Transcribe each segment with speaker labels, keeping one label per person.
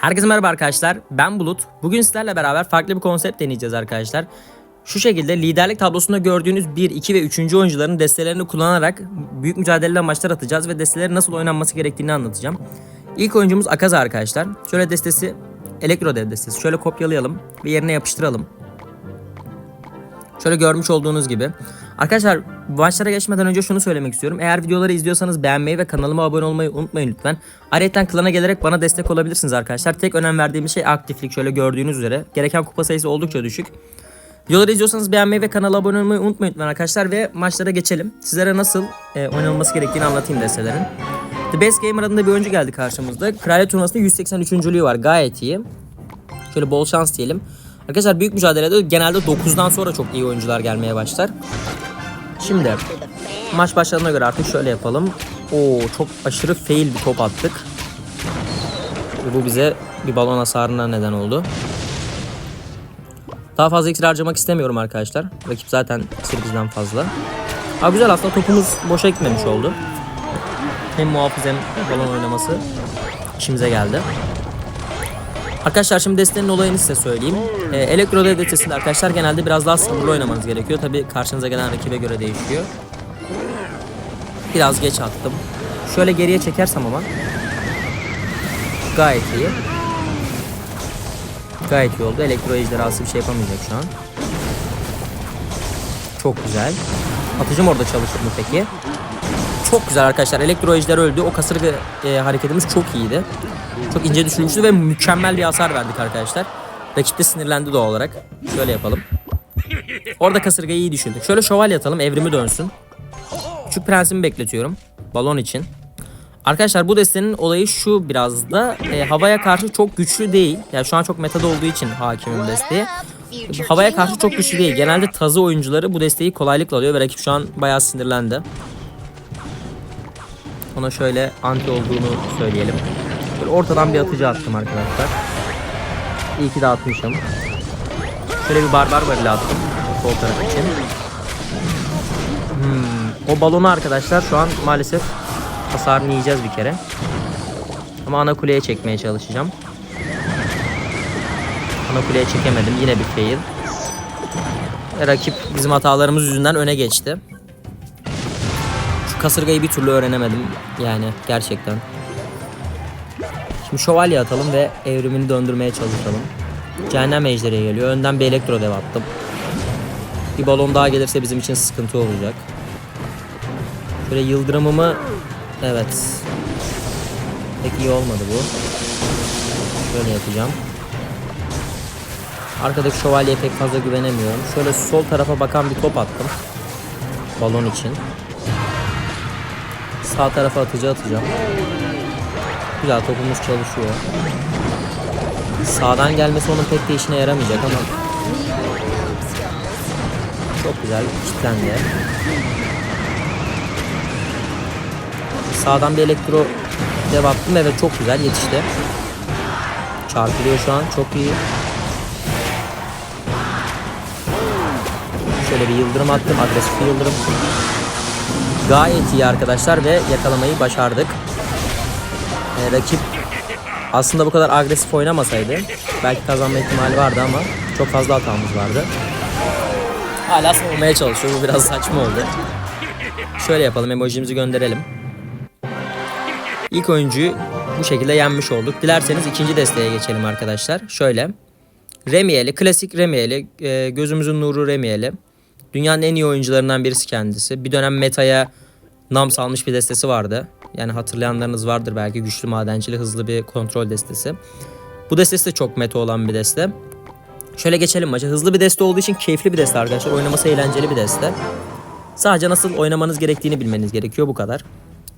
Speaker 1: Herkese merhaba arkadaşlar. Ben Bulut. Bugün sizlerle beraber farklı bir konsept deneyeceğiz arkadaşlar. Şu şekilde liderlik tablosunda gördüğünüz 1, 2 ve 3. oyuncuların destelerini kullanarak büyük mücadeleler maçlar atacağız ve destelerin nasıl oynanması gerektiğini anlatacağım. İlk oyuncumuz Akaza arkadaşlar. Şöyle destesi Elektro dev destesi. Şöyle kopyalayalım ve yerine yapıştıralım. Şöyle görmüş olduğunuz gibi. Arkadaşlar maçlara geçmeden önce şunu söylemek istiyorum. Eğer videoları izliyorsanız beğenmeyi ve kanalıma abone olmayı unutmayın lütfen. Ayrıca klana gelerek bana destek olabilirsiniz arkadaşlar. Tek önem verdiğim şey aktiflik. Şöyle gördüğünüz üzere. Gereken kupa sayısı oldukça düşük. Videoları izliyorsanız beğenmeyi ve kanala abone olmayı unutmayın lütfen arkadaşlar. Ve maçlara geçelim. Sizlere nasıl e, oynanılması gerektiğini anlatayım destelerin. The Best Gamer adında bir oyuncu geldi karşımızda. Kraliyet turnuvasında 183. var. Gayet iyi. Şöyle bol şans diyelim. Arkadaşlar büyük mücadelede genelde 9'dan sonra çok iyi oyuncular gelmeye başlar. Şimdi maç başladığına göre artık şöyle yapalım. Oo çok aşırı fail bir top attık. Bu bize bir balon hasarına neden oldu. Daha fazla iksir harcamak istemiyorum arkadaşlar. Rakip zaten iksir bizden fazla. Ha güzel aslında topumuz boşa gitmemiş oldu. Hem muhafız hem balon oynaması işimize geldi. Arkadaşlar şimdi destenin olayını size söyleyeyim. Ee, Elektro destesinde arkadaşlar genelde biraz daha sabırlı oynamanız gerekiyor. Tabi karşınıza gelen rakibe göre değişiyor. Biraz geç attım. Şöyle geriye çekersem ama gayet iyi. Gayet iyi oldu. Elektro ejderhası bir şey yapamayacak şu an. Çok güzel. Atıcım orada çalışır mı peki? Çok güzel arkadaşlar. Elektro ejder öldü. O kasırga e, hareketimiz çok iyiydi. Çok ince düşürmüştü ve mükemmel bir hasar verdik arkadaşlar. Rakip de sinirlendi doğal olarak. Şöyle yapalım. Orada kasırgayı iyi düşündük. Şöyle şövalye atalım evrimi dönsün. Küçük prensimi bekletiyorum. Balon için. Arkadaşlar bu destenin olayı şu biraz da e, havaya karşı çok güçlü değil. Yani şu an çok metada olduğu için hakimim desteğe. Havaya karşı çok güçlü değil. Genelde tazı oyuncuları bu desteği kolaylıkla alıyor ve rakip şu an bayağı sinirlendi. Ona şöyle anti olduğunu söyleyelim. Böyle ortadan bir atıcı attım arkadaşlar. İyi ki de atmışım. Şöyle bir barbar varil attım. Sol taraf için. Hmm, o balonu arkadaşlar şu an maalesef hasarını yiyeceğiz bir kere. Ama ana kuleye çekmeye çalışacağım. Ana kuleye çekemedim. Yine bir fail. Rakip bizim hatalarımız yüzünden öne geçti. Kasırgayı bir türlü öğrenemedim. Yani gerçekten. Şimdi şövalye atalım ve evrimini döndürmeye çalışalım. Cehennem ejderi geliyor. Önden bir elektro dev attım. Bir balon daha gelirse bizim için sıkıntı olacak. Şöyle yıldırımımı... Evet. Pek iyi olmadı bu. Şöyle yapacağım. Arkadaki şövalyeye pek fazla güvenemiyorum. Şöyle sol tarafa bakan bir top attım. Balon için. Sağ tarafa atıcı atacağım. Güzel topumuz çalışıyor. Sağdan gelmesi onun pek de işine yaramayacak ama çok güzel kilitlendi. Sağdan bir elektro dev attım evet çok güzel yetişti. Çarpılıyor şu an çok iyi. Şöyle bir yıldırım attım agresif bir yıldırım. Gayet iyi arkadaşlar ve yakalamayı başardık. Ee, rakip aslında bu kadar agresif oynamasaydı belki kazanma ihtimali vardı ama çok fazla hatamız vardı. Hala savunmaya çalışıyor. Bu biraz saçma oldu. Şöyle yapalım. Emojimizi gönderelim. İlk oyuncuyu bu şekilde yenmiş olduk. Dilerseniz ikinci desteğe geçelim arkadaşlar. Şöyle. Remiyeli, klasik Remiyeli, e, gözümüzün nuru Remiyeli. Dünyanın en iyi oyuncularından birisi kendisi. Bir dönem metaya nam salmış bir destesi vardı. Yani hatırlayanlarınız vardır belki güçlü madencili hızlı bir kontrol destesi. Bu destesi de çok meta olan bir deste. Şöyle geçelim maça. Hızlı bir deste olduğu için keyifli bir deste arkadaşlar. Oynaması eğlenceli bir deste. Sadece nasıl oynamanız gerektiğini bilmeniz gerekiyor bu kadar.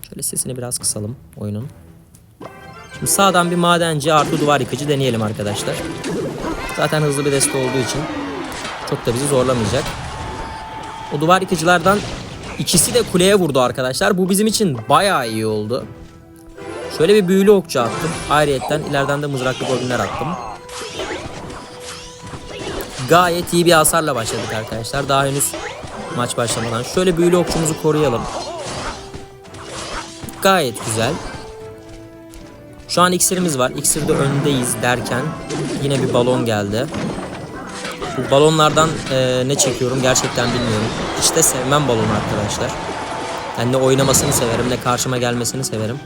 Speaker 1: Şöyle sesini biraz kısalım oyunun. Şimdi sağdan bir madenci artı duvar yıkıcı deneyelim arkadaşlar. Zaten hızlı bir deste olduğu için çok da bizi zorlamayacak. O duvar yıkıcılardan ikisi de kuleye vurdu arkadaşlar. Bu bizim için bayağı iyi oldu. Şöyle bir büyülü okçu attım. Ayrıyetten ileriden de mızraklı goblinler attım. Gayet iyi bir hasarla başladık arkadaşlar. Daha henüz maç başlamadan. Şöyle büyülü okçumuzu koruyalım. Gayet güzel. Şu an iksirimiz var. İksirde öndeyiz derken yine bir balon geldi. Bu balonlardan e, ne çekiyorum gerçekten bilmiyorum. Hiç de sevmem balonu arkadaşlar. Yani ne oynamasını severim ne karşıma gelmesini severim.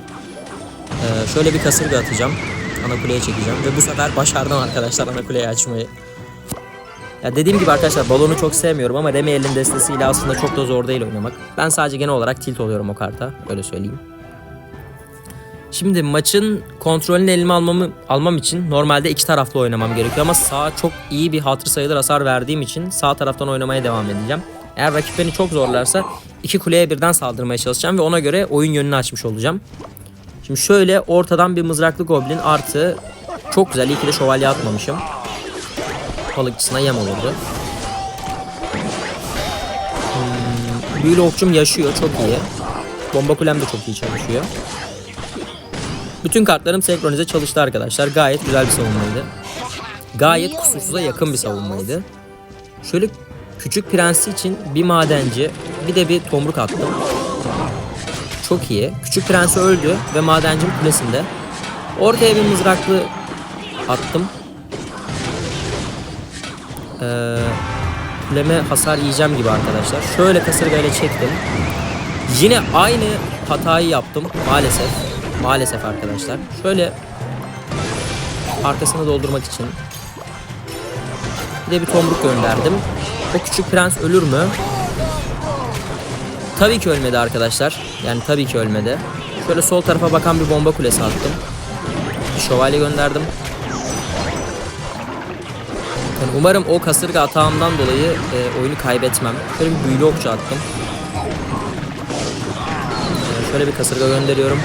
Speaker 1: E, şöyle bir kasırga atacağım. Ana kuleye çekeceğim. Ve bu sefer başardım arkadaşlar ana kuleyi açmayı. Ya dediğim gibi arkadaşlar balonu çok sevmiyorum ama Remiel'in destesiyle aslında çok da zor değil oynamak. Ben sadece genel olarak tilt oluyorum o karta. Öyle söyleyeyim. Şimdi maçın kontrolünü elime almamı, almam için normalde iki taraflı oynamam gerekiyor ama sağ çok iyi bir hatır sayılır hasar verdiğim için sağ taraftan oynamaya devam edeceğim. Eğer rakip beni çok zorlarsa iki kuleye birden saldırmaya çalışacağım ve ona göre oyun yönünü açmış olacağım. Şimdi şöyle ortadan bir mızraklı goblin artı çok güzel iyi ki de şövalye atmamışım. Balıkçısına yem olurdu. Hmm, büyülü okçum yaşıyor çok iyi. Bomba kulem de çok iyi çalışıyor. Bütün kartlarım senkronize çalıştı arkadaşlar. Gayet güzel bir savunmaydı. Gayet kusursuza yakın bir savunmaydı. Şöyle küçük prensi için bir madenci bir de bir tomruk attım. Çok iyi. Küçük prensi öldü ve madencim kulesinde. Ortaya bir mızraklı attım. Ee, kuleme hasar yiyeceğim gibi arkadaşlar. Şöyle kasırgayla çektim. Yine aynı hatayı yaptım maalesef. Maalesef arkadaşlar. Şöyle arkasını doldurmak için bir de bir tomruk gönderdim. O küçük prens ölür mü? Tabii ki ölmedi arkadaşlar. Yani tabii ki ölmedi. Şöyle sol tarafa bakan bir bomba kulesi attım. Bir şövalye gönderdim. Yani umarım o kasırga atağımdan dolayı e, oyunu kaybetmem. Şöyle bir büyülü okçu attım. E, şöyle bir kasırga gönderiyorum.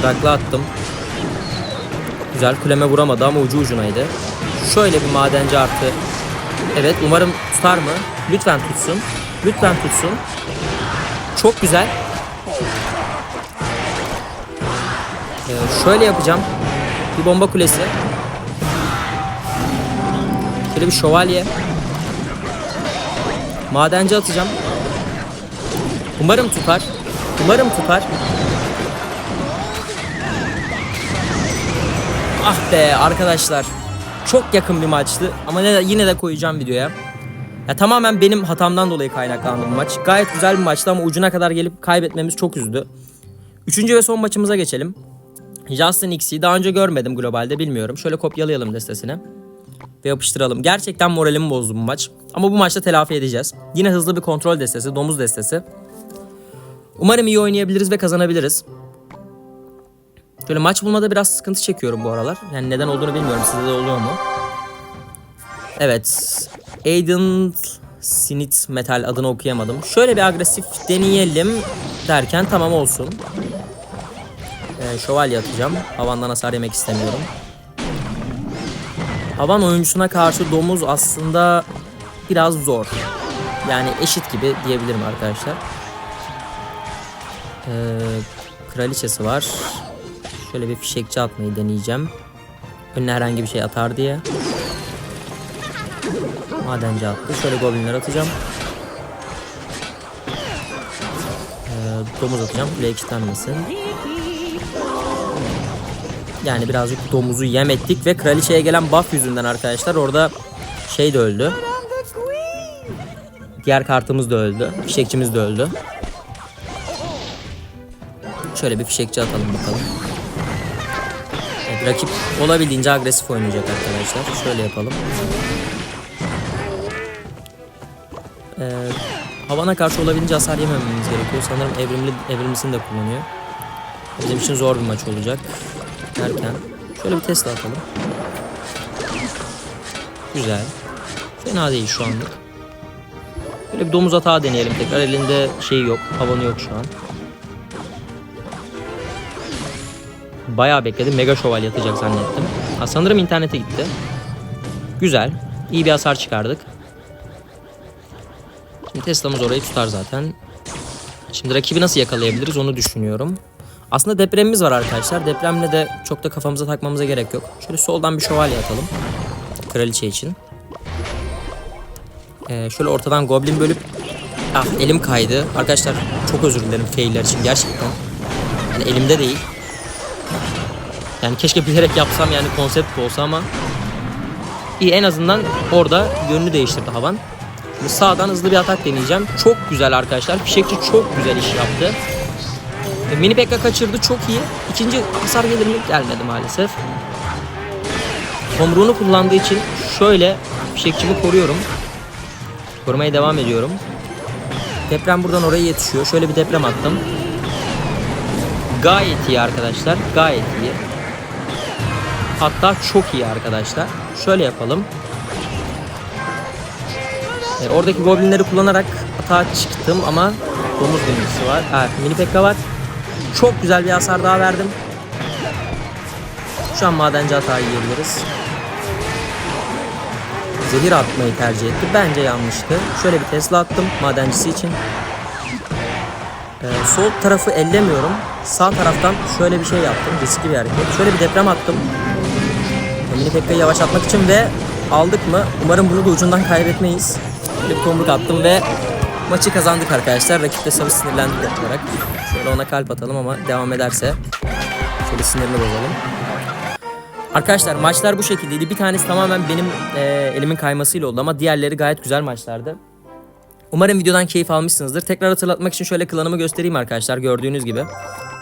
Speaker 1: Mızraklı attım. Güzel kuleme vuramadı ama ucu ucunaydı. Şöyle bir madenci artı. Evet umarım tutar mı? Lütfen tutsun. Lütfen tutsun. Çok güzel. Ee, şöyle yapacağım. Bir bomba kulesi. Şöyle bir şövalye. Madenci atacağım. Umarım tutar. Umarım tutar. Ah be arkadaşlar. Çok yakın bir maçtı ama ne- yine de koyacağım videoya. Ya tamamen benim hatamdan dolayı kaynaklandı bu maç. Gayet güzel bir maçtı ama ucuna kadar gelip kaybetmemiz çok üzdü. Üçüncü ve son maçımıza geçelim. Justin X'i daha önce görmedim globalde bilmiyorum. Şöyle kopyalayalım destesini. Ve yapıştıralım. Gerçekten moralimi bozdu bu maç. Ama bu maçta telafi edeceğiz. Yine hızlı bir kontrol destesi, domuz destesi. Umarım iyi oynayabiliriz ve kazanabiliriz. Şöyle maç bulmada biraz sıkıntı çekiyorum bu aralar. Yani neden olduğunu bilmiyorum. Sizde de oluyor mu? Evet. Aiden Sinit Metal adını okuyamadım. Şöyle bir agresif deneyelim derken tamam olsun. Ee, şövalye atacağım. Havandan hasar yemek istemiyorum. Havan oyuncusuna karşı domuz aslında biraz zor. Yani eşit gibi diyebilirim arkadaşlar. Ee, kraliçesi var. Şöyle bir fişekçi atmayı deneyeceğim. Önüne herhangi bir şey atar diye. Madenci attı. Şöyle goblinler atacağım. Ee, domuz atacağım. Kule kilitlenmesin. Yani birazcık domuzu yem ettik ve kraliçeye gelen buff yüzünden arkadaşlar orada şey de öldü. Diğer kartımız da öldü. Fişekçimiz de öldü. Şöyle bir fişekçi atalım bakalım. Rakip olabildiğince agresif oynayacak arkadaşlar. Şöyle yapalım. Ee, havana karşı olabildiğince hasar yemememiz gerekiyor. Sanırım evrimli evrimlisini de kullanıyor. Bizim için zor bir maç olacak. Derken şöyle bir Tesla atalım. Güzel. Fena değil şu anlık. Böyle bir domuz atağı deneyelim tekrar. Elinde şey yok. Havanı yok şu an. Bayağı bekledim. Mega şövalye atacak zannettim. Ha, sanırım internete gitti. Güzel. İyi bir hasar çıkardık. Şimdi Tesla'mız orayı tutar zaten. Şimdi rakibi nasıl yakalayabiliriz onu düşünüyorum. Aslında depremimiz var arkadaşlar. Depremle de çok da kafamıza takmamıza gerek yok. Şöyle soldan bir şövalye atalım. Kraliçe için. Ee, şöyle ortadan goblin bölüp... Ah elim kaydı. Arkadaşlar çok özür dilerim failler için gerçekten. Yani elimde değil. Yani keşke bilerek yapsam yani konsept olsa ama iyi en azından orada yönünü değiştirdi havan. Şimdi sağdan hızlı bir atak deneyeceğim. Çok güzel arkadaşlar. Fişekçi çok güzel iş yaptı. E, Mini Pekka kaçırdı çok iyi. İkinci hasar gelir mi? Gelmedi maalesef. Tomruğunu kullandığı için şöyle fişekçimi koruyorum. Korumaya devam ediyorum. Deprem buradan oraya yetişiyor. Şöyle bir deprem attım. Gayet iyi arkadaşlar. Gayet iyi. Hatta çok iyi arkadaşlar. Şöyle yapalım. E, oradaki goblinleri kullanarak atağa çıktım ama domuz dönüşü var. Ha, mini pekka var. Çok güzel bir hasar daha verdim. Şu an madenci hata yiyebiliriz. Zehir atmayı tercih etti. Bence yanlıştı. Şöyle bir Tesla attım madencisi için. Ee, sol tarafı ellemiyorum. Sağ taraftan şöyle bir şey yaptım. Riskli bir hareket. Şöyle bir deprem attım. Mini Pekka'yı yavaşlatmak için ve aldık mı? Umarım bunu da ucundan kaybetmeyiz. Şöyle bir tomruk attım ve maçı kazandık arkadaşlar. Rakip de sabır sinirlendi olarak. Şöyle ona kalp atalım ama devam ederse şöyle sinirini bozalım. Arkadaşlar maçlar bu şekildeydi. Bir tanesi tamamen benim e, elimin kaymasıyla oldu ama diğerleri gayet güzel maçlardı. Umarım videodan keyif almışsınızdır. Tekrar hatırlatmak için şöyle klanımı göstereyim arkadaşlar gördüğünüz gibi.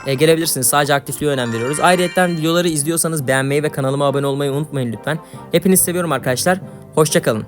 Speaker 1: E, gelebilirsiniz. Sadece aktifliğe önem veriyoruz. Ayrıca videoları izliyorsanız beğenmeyi ve kanalıma abone olmayı unutmayın lütfen. Hepinizi seviyorum arkadaşlar. Hoşçakalın.